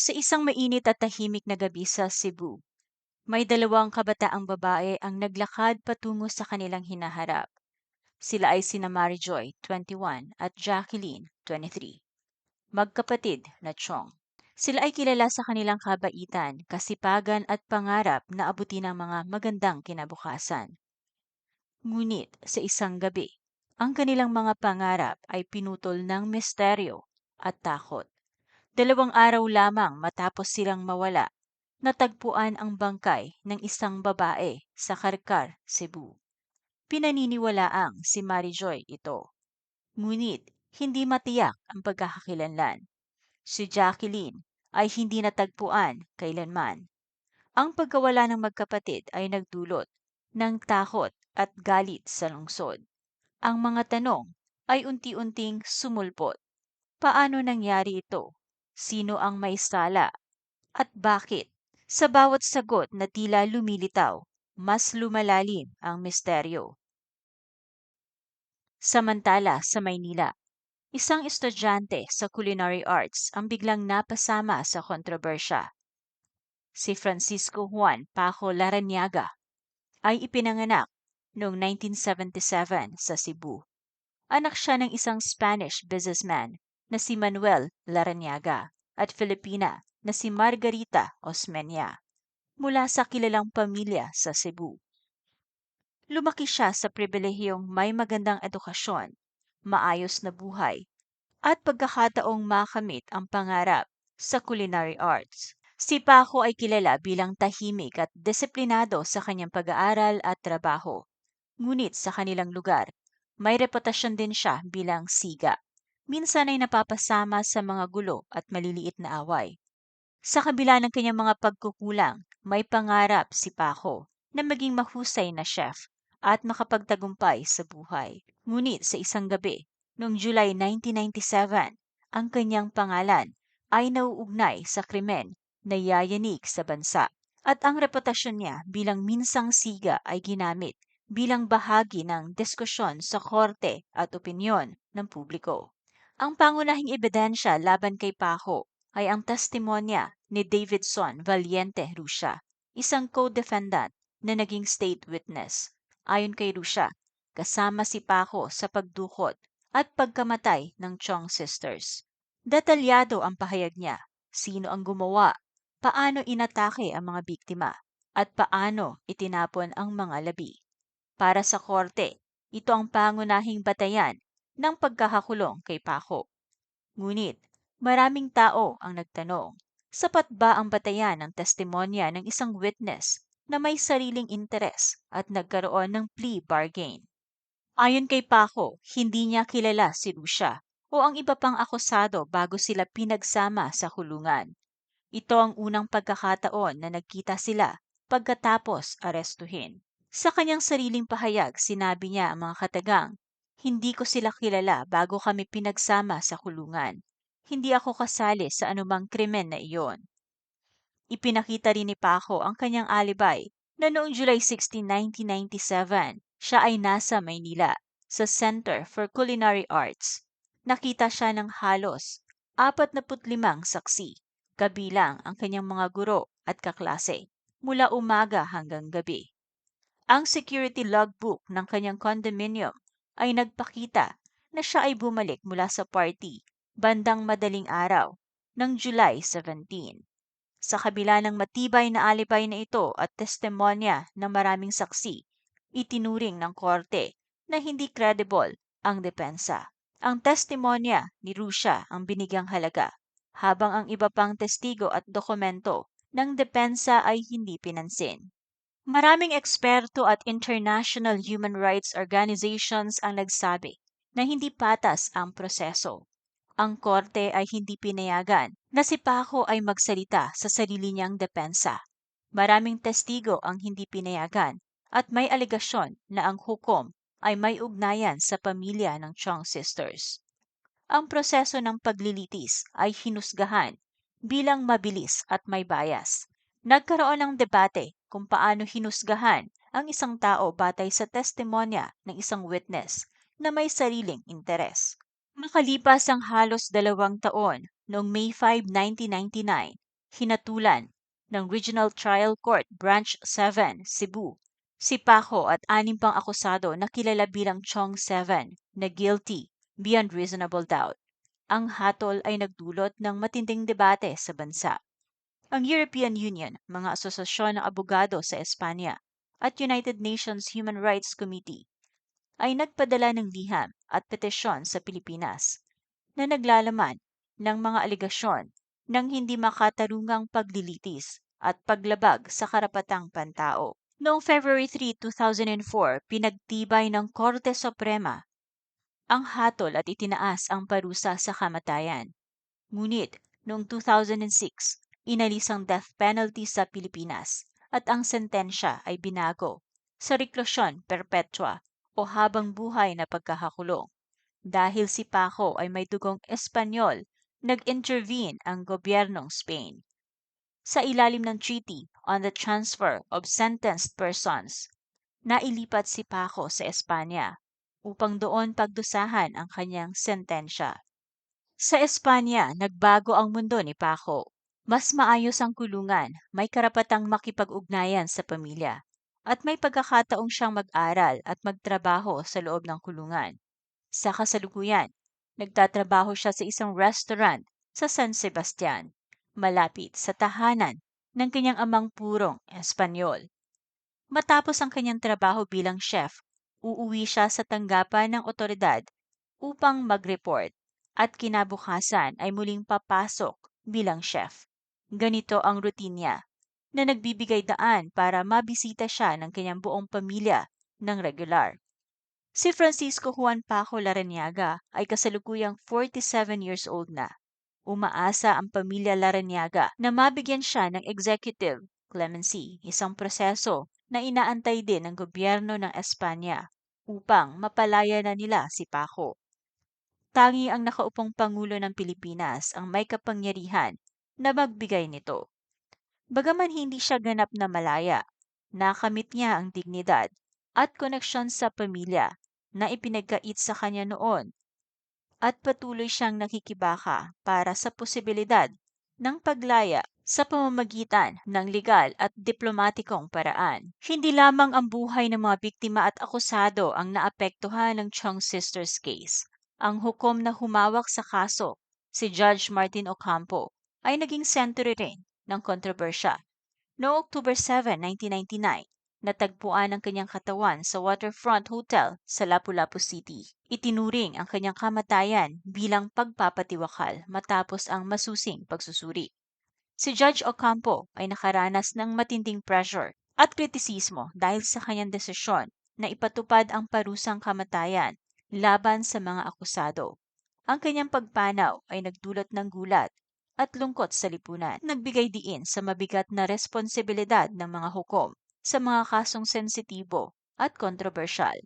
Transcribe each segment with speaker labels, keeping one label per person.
Speaker 1: Sa isang mainit at tahimik na gabi sa Cebu, may dalawang kabataang babae ang naglakad patungo sa kanilang hinaharap. Sila ay sina Marijoy, 21, at Jacqueline, 23. Magkapatid na Chong. Sila ay kilala sa kanilang kabaitan, kasipagan at pangarap na abutin ang mga magandang kinabukasan. Ngunit sa isang gabi, ang kanilang mga pangarap ay pinutol ng misteryo at takot. Dalawang araw lamang matapos silang mawala, natagpuan ang bangkay ng isang babae sa Karkar, Cebu. Pinaniniwalaang si Marijoy ito. Ngunit hindi matiyak ang pagkakakilanlan. Si Jacqueline ay hindi natagpuan kailanman. Ang pagkawala ng magkapatid ay nagdulot ng takot at galit sa lungsod. Ang mga tanong ay unti-unting sumulpot. Paano nangyari ito? Sino ang may sala? At bakit? Sa bawat sagot na tila lumilitaw, mas lumalalim ang misteryo. Samantala sa Maynila, isang estudyante sa culinary arts ang biglang napasama sa kontrobersya. Si Francisco Juan Paco Laraniaga ay ipinanganak noong 1977 sa Cebu. Anak siya ng isang Spanish businessman na si Manuel Laraniaga at Filipina na si Margarita Osmeña mula sa kilalang pamilya sa Cebu. Lumaki siya sa pribilehiyong may magandang edukasyon, maayos na buhay, at pagkakataong makamit ang pangarap sa culinary arts. Si Paco ay kilala bilang tahimik at disiplinado sa kanyang pag-aaral at trabaho. Ngunit sa kanilang lugar, may reputasyon din siya bilang siga minsan ay napapasama sa mga gulo at maliliit na away. Sa kabila ng kanyang mga pagkukulang, may pangarap si Paco na maging mahusay na chef at makapagtagumpay sa buhay. Ngunit sa isang gabi, noong July 1997, ang kanyang pangalan ay nauugnay sa krimen na yayanig sa bansa at ang reputasyon niya bilang minsang siga ay ginamit bilang bahagi ng diskusyon sa korte at opinyon ng publiko. Ang pangunahing ebidensya laban kay Paco ay ang testimonya ni Davidson Valiente Rusya, isang co-defendant na naging state witness. Ayon kay Rusya, kasama si Paco sa pagdukot at pagkamatay ng Chong sisters. Detalyado ang pahayag niya, sino ang gumawa, paano inatake ang mga biktima, at paano itinapon ang mga labi. Para sa korte, ito ang pangunahing batayan ng pagkakakulong kay Paco. Ngunit maraming tao ang nagtanong, sapat ba ang batayan ng testimonya ng isang witness na may sariling interes at nagkaroon ng plea bargain? Ayon kay Paco, hindi niya kilala si Lucia o ang iba pang akusado bago sila pinagsama sa kulungan. Ito ang unang pagkakataon na nagkita sila pagkatapos arestuhin. Sa kanyang sariling pahayag, sinabi niya ang mga katagang hindi ko sila kilala bago kami pinagsama sa kulungan. Hindi ako kasali sa anumang krimen na iyon. Ipinakita rin ni Paco ang kanyang alibay na noong July 16, 1997, siya ay nasa Maynila sa Center for Culinary Arts. Nakita siya ng halos 45 saksi, kabilang ang kanyang mga guro at kaklase, mula umaga hanggang gabi. Ang security logbook ng kanyang condominium ay nagpakita na siya ay bumalik mula sa party bandang madaling araw ng July 17. Sa kabila ng matibay na alibay na ito at testimonya ng maraming saksi, itinuring ng korte na hindi credible ang depensa. Ang testimonya ni Rusya ang binigyang halaga, habang ang iba pang testigo at dokumento ng depensa ay hindi pinansin. Maraming eksperto at international human rights organizations ang nagsabi na hindi patas ang proseso. Ang korte ay hindi pinayagan na si Paco ay magsalita sa sarili niyang depensa. Maraming testigo ang hindi pinayagan at may aligasyon na ang hukom ay may ugnayan sa pamilya ng Chong sisters. Ang proseso ng paglilitis ay hinusgahan bilang mabilis at may bias. Nagkaroon ng debate kung paano hinusgahan ang isang tao batay sa testimonya ng isang witness na may sariling interes. Makalipas ang halos dalawang taon, noong May 5, 1999, hinatulan ng Regional Trial Court Branch 7, Cebu, si Paco at anim pang akusado na kilala bilang Chong 7 na guilty beyond reasonable doubt. Ang hatol ay nagdulot ng matinding debate sa bansa. Ang European Union, mga asosasyon ng abogado sa Espanya, at United Nations Human Rights Committee ay nagpadala ng liham at petisyon sa Pilipinas na naglalaman ng mga aligasyon ng hindi makatarungang paglilitis at paglabag sa karapatang pantao. Noong February 3, 2004, pinagtibay ng Korte Suprema ang hatol at itinaas ang parusa sa kamatayan. Ngunit noong 2006, inalis ang death penalty sa Pilipinas at ang sentensya ay binago sa reklusyon perpetua o habang buhay na pagkakakulong. Dahil si Paco ay may dugong Espanyol nag-intervene ang gobyernong Spain. Sa ilalim ng Treaty on the Transfer of Sentenced Persons, nailipat si Paco sa Espanya upang doon pagdusahan ang kanyang sentensya. Sa Espanya, nagbago ang mundo ni Paco. Mas maayos ang kulungan, may karapatang makipag-ugnayan sa pamilya, at may pagkakataong siyang mag-aral at magtrabaho sa loob ng kulungan. Sa kasalukuyan, Nagtatrabaho siya sa isang restaurant sa San Sebastian, malapit sa tahanan ng kanyang amang purong Espanyol. Matapos ang kanyang trabaho bilang chef, uuwi siya sa tanggapan ng otoridad upang mag-report at kinabukasan ay muling papasok bilang chef. Ganito ang routine niya na nagbibigay daan para mabisita siya ng kanyang buong pamilya ng regular. Si Francisco Juan Paco Laraniaga ay kasalukuyang 47 years old na. Umaasa ang pamilya Laraniaga na mabigyan siya ng executive clemency, isang proseso na inaantay din ng gobyerno ng Espanya upang mapalaya na nila si Paco. Tangi ang nakaupong Pangulo ng Pilipinas ang may kapangyarihan na magbigay nito. Bagaman hindi siya ganap na malaya, nakamit niya ang dignidad at koneksyon sa pamilya na ipinagkait sa kanya noon at patuloy siyang nakikibaka para sa posibilidad ng paglaya sa pamamagitan ng legal at diplomatikong paraan. Hindi lamang ang buhay ng mga biktima at akusado ang naapektuhan ng Chung Sisters case. Ang hukom na humawak sa kaso, si Judge Martin Ocampo, ay naging sentro rin ng kontrobersya. Noong October 7, 1999, Natagpuan ang kanyang katawan sa Waterfront Hotel sa Lapu-Lapu City. Itinuring ang kanyang kamatayan bilang pagpapatiwakal matapos ang masusing pagsusuri. Si Judge Ocampo ay nakaranas ng matinding pressure at kritisismo dahil sa kanyang desisyon na ipatupad ang parusang kamatayan laban sa mga akusado. Ang kanyang pagpanaw ay nagdulot ng gulat at lungkot sa lipunan. Nagbigay diin sa mabigat na responsibilidad ng mga hukom sa mga kasong sensitibo at kontrobersyal.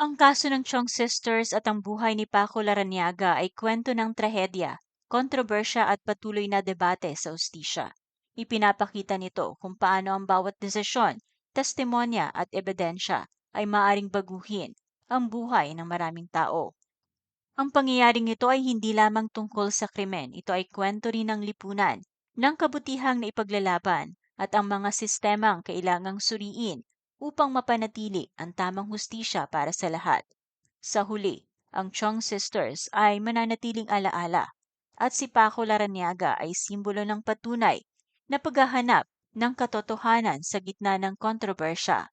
Speaker 1: Ang kaso ng Chong Sisters at ang buhay ni Paco Laraniaga ay kwento ng trahedya, kontrobersya at patuloy na debate sa ustisya. Ipinapakita nito kung paano ang bawat desisyon, testimonya at ebidensya ay maaring baguhin ang buhay ng maraming tao. Ang pangyayaring ito ay hindi lamang tungkol sa krimen, ito ay kwento rin ng lipunan, ng kabutihang na ipaglalaban at ang mga sistemang kailangang suriin upang mapanatili ang tamang hustisya para sa lahat. Sa huli, ang Chong Sisters ay mananatiling alaala at si Paco Laraniaga ay simbolo ng patunay na paghahanap ng katotohanan sa gitna ng kontrobersya